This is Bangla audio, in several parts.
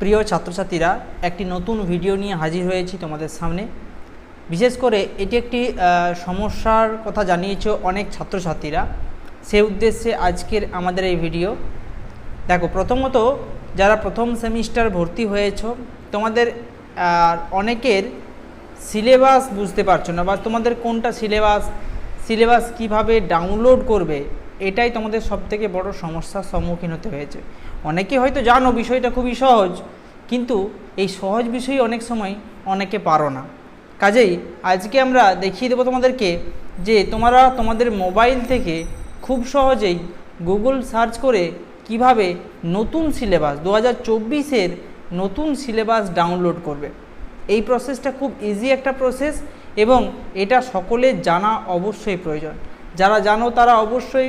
প্রিয় ছাত্রছাত্রীরা, একটি নতুন ভিডিও নিয়ে হাজির হয়েছি তোমাদের সামনে। বিশেষ করে এটি একটি সমস্যার কথা জানিয়েছে অনেক ছাত্রছাত্রীরা। সে উদ্দেশ্যে আজকের আমাদের এই ভিডিও দেখো, প্রথমত যারা প্রথম সেমিস্টার ভর্তি হয়েছ, তোমাদের অনেকের সিলেবাস বুঝতে পারছ না বা তোমাদের কোনটা সিলেবাস সিলেবাস কীভাবে ডাউনলোড করবে এটাই তোমাদের সবথেকে বড় সমস্যার সম্মুখীন হতে হয়েছে। অনেকে হয়তো জানো বিষয়টা খুবই সহজ, কিন্তু এই সহজ বিষয় অনেক সময় অনেকে পারো না। কাজেই আজকে আমরা দেখিয়ে দেবো তোমাদেরকে যে তোমরা তোমাদের মোবাইল থেকে খুব সহজেই গুগল সার্চ করে কীভাবে নতুন সিলেবাস দু হাজার নতুন সিলেবাস ডাউনলোড করবে। এই প্রসেসটা খুব ইজি একটা প্রসেস এবং এটা সকলের জানা অবশ্যই প্রয়োজন। যারা জানো তারা অবশ্যই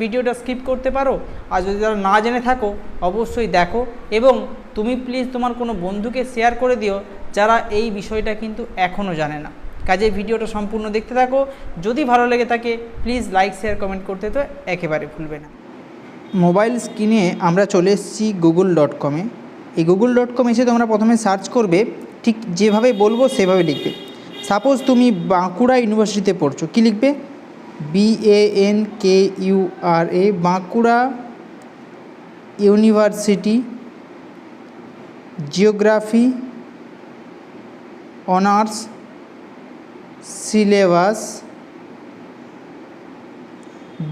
ভিডিওটা স্কিপ করতে পারো। আর যদি যারা না জেনে থাকো, অবশ্যই দেখো। এবং তুমি প্লিজ তোমার কোনো বন্ধুকে শেয়ার করে দিও, যারা এই বিষয়টা কিন্তু এখনও জানে না। কাজে ভিডিওটা সম্পূর্ণ দেখতে থাকো। যদি ভালো লেগে থাকে প্লিজ লাইক শেয়ার কমেন্ট করতে তো একেবারে ভুলবে না। মোবাইল স্ক্রিনে আমরা চলে এসেছি গুগল ডট কমে এই গুগল ডট কম এসে তোমরা প্রথমে সার্চ করবে, ঠিক যেভাবে বলব সেভাবে লিখবে। সাপোজ তুমি বাঁকুড়া ইউনিভার্সিটিতে পড়ছো, কী লিখবে? B A N K U R A Bankura university geography honours syllabus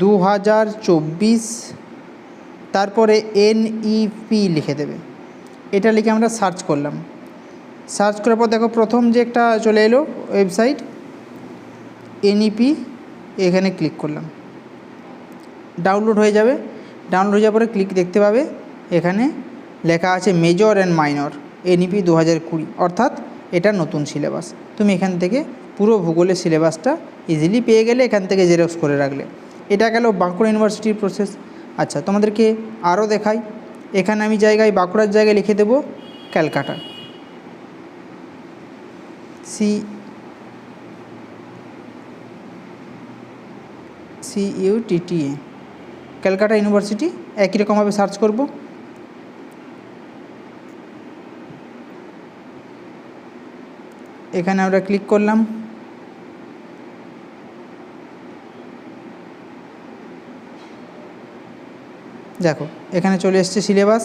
দু হাজার চব্বিশ। তারপরে এনইপি লিখে দেবে। এটা লিখে আমরা সার্চ করলাম। সার্চ করার পর দেখো প্রথম যে একটা চলে এলো ওয়েবসাইট এনইপি এখানে ক্লিক করলাম। ডাউনলোড হয়ে যাবে। ডাউনলোড হয়ে যাওয়ার পরে ক্লিক দেখতে পাবে, এখানে লেখা আছে মেজর অ্যান্ড মাইনর এনইপি দু হাজার কুড়ি, অর্থাৎ এটা নতুন সিলেবাস তুমি এখান থেকে পুরো ভূগোলের সিলেবাসটা ইজিলি পেয়ে গেলে এখান থেকে জেরক্স করে রাখলে। এটা গেল বাঁকুড়া ইউনিভার্সিটির প্রসেস আচ্ছা তোমাদেরকে আরও দেখাই। এখানে আমি জায়গায়, বাঁকুড়ার জায়গায় লিখে দেবো Calcutta. C C U T T A. Calcutta university, একই রকমভাবে সার্চ করব। এখানে আমরা ক্লিক করলাম। দেখো, এখানে চলে এসছে সিলেবাস।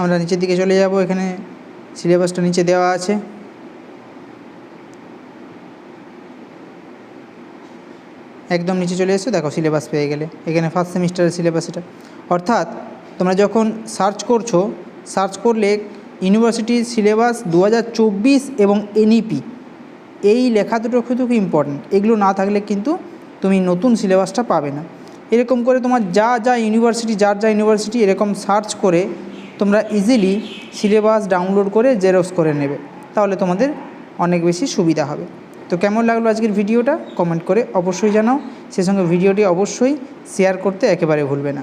আমরা নিচের দিকে চলে যাব, এখানে সিলেবাসটা নিচে দেওয়া আছে। একদম নিচে চলে এসো, দেখো সিলেবাস পেয়ে গেলে। এখানে ফার্স্ট সেমিস্টারের সিলেবাস এটা। অর্থাৎ তোমরা যখন সার্চ করছ সার্চ করলে ইউনিভার্সিটির সিলেবাস দু হাজার চব্বিশ এবং এনইপি এই লেখা দুটো খুব ইম্পর্টেন্ট এগুলো না থাকলে কিন্তু তুমি নতুন সিলেবাসটা পাবে না। এরকম করে তোমার যা যা ইউনিভার্সিটি যার যা ইউনিভার্সিটি এরকম সার্চ করে তোমরা ইজিলি সিলেবাস ডাউনলোড করে জেরক্স করে নেবে। তাহলে তোমাদের অনেক বেশি সুবিধা হবে। তো কেমন লাগল আজকের ভিডিওটা? কমেন্ট করে অবশ্যই জানাও। সে সঙ্গে ভিডিওটি অবশ্যই শেয়ার করতে একেবারে ভুলবে না।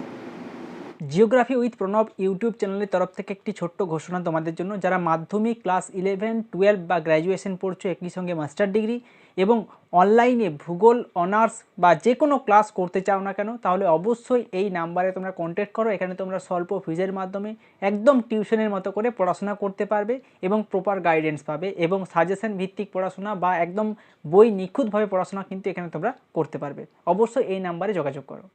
জিওগ্রাফি উইথ প্রণব ইউটিউব চ্যানেলের তরফ থেকে একটি ছোট্ট ঘোষণা তোমাদের জন্য, যারা মাধ্যমিক ক্লাস ইলেভেন টুয়েলভ বা গ্র্যাজুয়েশন পড়ছো, একই সঙ্গে মাস্টার ডিগ্রি এবং অনলাইনে ভূগোল অনার্স বা যে কোনো ক্লাস করতে চাও না কেন, তাহলে অবশ্যই এই নাম্বারে তোমরা কন্ট্যাক্ট করো। এখানে তোমরা স্বল্প ফিজের মাধ্যমে একদম টিউশনের মতো করে পড়াশোনা করতে পারবে এবং প্রপার গাইডেন্স পাবে এবং সাজেশন ভিত্তিক পড়াশোনা বা একদম বই নিখুঁতভাবে পড়াশোনা কিন্তু এখানে তোমরা করতে পারবে। অবশ্যই এই নাম্বারে যোগাযোগ করো।